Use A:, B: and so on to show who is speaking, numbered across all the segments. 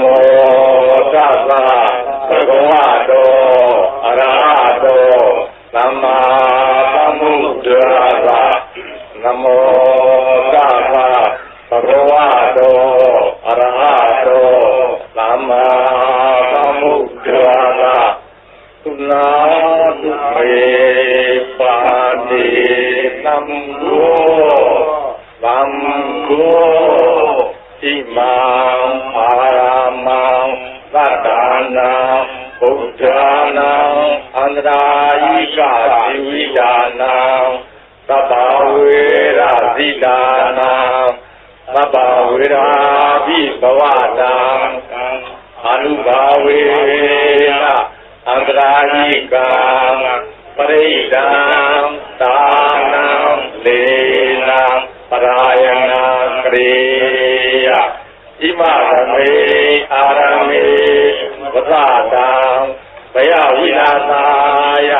A: မောတတ္တဘဂဝတောအရဟတောသမ္မာသမ္ဗုဒ္ဓါသနမောတတ္တဘဂဝတောအရဟတောသမ္မာသမ္ဗုဒ္ဓါသသုနာတုမေပါတိသံဃောသံဃောဣမံအာရမံသ တ္တနာဘုဒ္ဓနာအန္တရာယိကဇီဝိဒါနာသဗ္ဗဝေရဇိဒါနာသဗ္ဗဝေရာဘိဘဝတာအနုဘာဝေနအန္တရာယိကပရိဒံသာနံလေနံပရာယနာကရေယဣမ ဘယဝိလာသာယ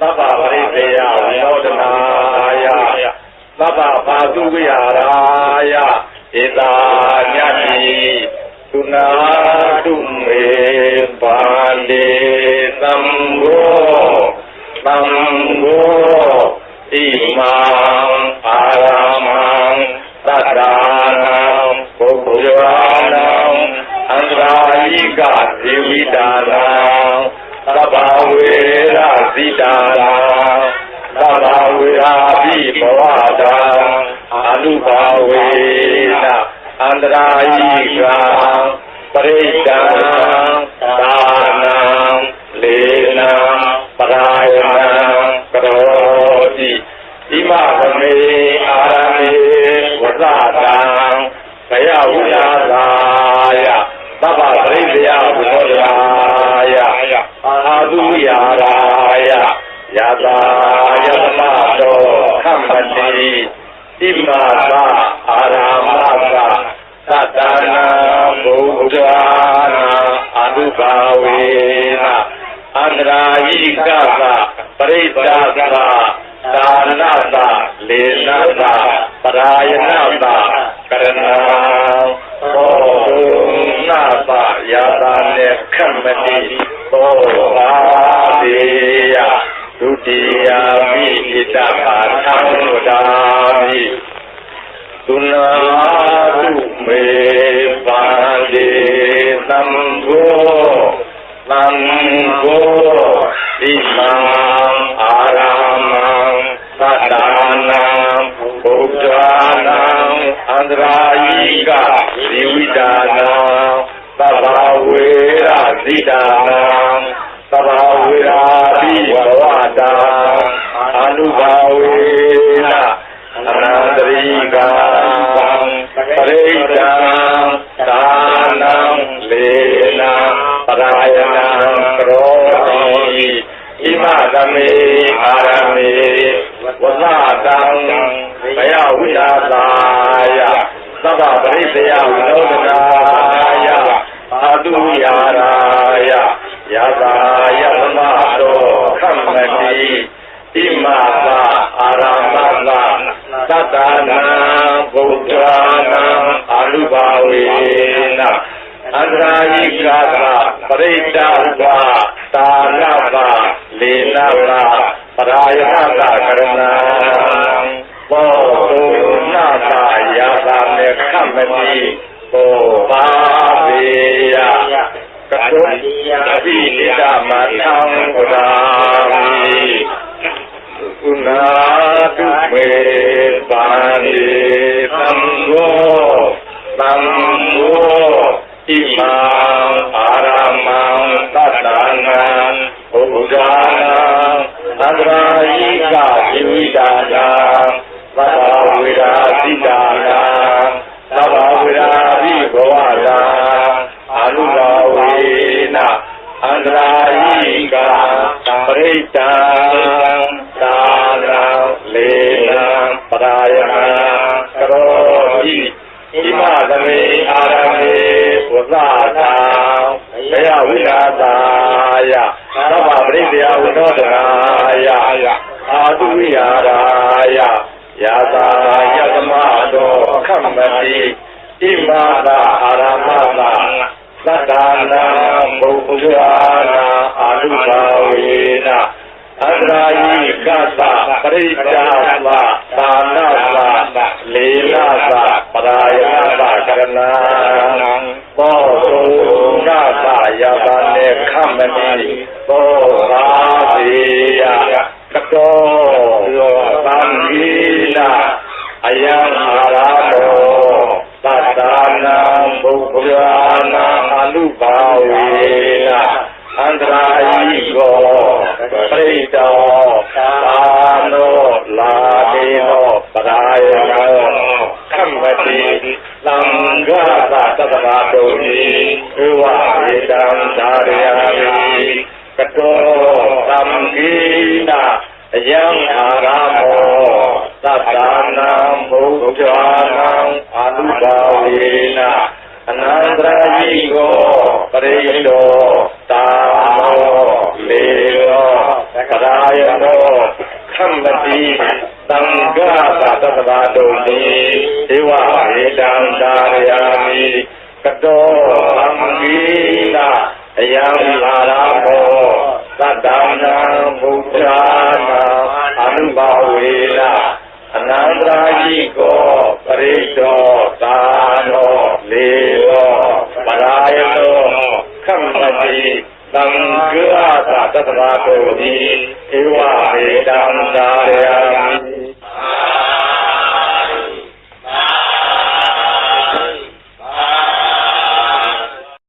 A: သဗ္ဗပရိသေယဝိနောဒနာယသဗ္ဗပါတုဝိဟာရာယဧတာညတိသုနာတုမေပါလေသံဃောသံဃောဣမံအာရမံသတ္တနာပုဂ္ဂိုလနံအန္တရာယိကဇေဝိတာနာ သဗ္ဗဝေရဇိတာနာသဗ္ဗဝေရာဘိဘဝတာအနုဘာဝေနအန္တရာယိကပရိဒံသာနံလေနံပရာယနံကရောတိဣမသမေအာရမေဝဇတံဘယဝိလာသာယသဗ္ဗပရိသေယဝိနောရာယ အာသုယာရာယယတာယသမတောခမ္မတိဣမသာအာရမသာသတ္တနာဘုဒ္ဓနာအနုဘာဝေနအန္တရာယိကသပရိစ္ဆာသဒါနသလေနသပရာယနသကရဏသော နာသယာတာနေခမ္မတိသောပါတိယဒုတိယမိဣတပါသံဝဒါမိသုနာတုမေပါတိသံဃောသံဃောဣမံအာရမံသတ္တနာဘုဒ္ဓနာအ န္တရာယိကဇီဝိတာနာသဗ္ဗဝေရဇိတာနာသဗ္ဗဝေရာဘိဘဝတာအနုဘာဝေနအနန္တရိကံပရိဒံသာနံလေနံပရာယနံကရောတိဣမသမေအာရမေဝသတံဘယဝိလာသာယ သဗ္ဗပရိသေယဝိနောဒနာယအာတုယာရာယယတာယသမတောခမ္မတိဣမသာအာရမသာသတ္တနာဗုဒ္ဓနာအာလုဘာဝေနအန္တရာယိကာသပရိဒ္ဒဝါတာနဗလေနဗပရာယနသကရဏံဘောဓုနာသယာ တာမေခမ္မတိဘောပါပေယကတုတပိနိဒမထံဝရာမိကုဏာတုမေပါတိသံဃောသံဃောဣမံအာရမံသတ္တနာဘုဒ္ဓနာသန္တရာယိကဇီဝိတာနာသဗ္ဗဝေရာသီတာနာသ ပရာယနာကရောတိဣမသမေအာရမေဝသတာဘယဝိလာသာယသဗ္ဗပရိသေယဝိနောဒနာယအာတုယာရာယယတာယသမတောခမ္မတိဣမသာအာရမသာသသတ္တနာဘုဒ္ဓနာအာလူဘာဝေန အန္တရာယိကသပရိစ္ဆာသသာနာသလေနာသပရာယနာသကရဏံဘောသုနာသယဘာနေခမတိဘောရာတိယကတောသံဃိနာအယံအာရမောသတ္တနာဘုဒ္ဓနာအလူဘာဝေန အန္တရာယိကောပရိတောသာနောလာတေနောပရာယနောခမ္မတိသံဃာသတ္တဗာတုန်ဤဧဝေတံသာရယာမိကတောသံဃိနာအယံအာရမောသတ္တနာဘုဒ္ဓနာအာလူဘာဝေန အနန္တရာယိကိုပရိတောသာမောလေရောကရာယနောခမ္မတိသံဃာသတ္တဗာတုန်ဤဧဝေတံသာရယာမိကတောသံဃိနာအယံအာရမောသတ္တနာဘုဒ္ဓနာအနုဘဝေနအနန္တရာယိကိုပရိတောသာနောလေ မ္မတိသံဃာသတ္တဗာတုဤဧဝမေတံသာရယာမိ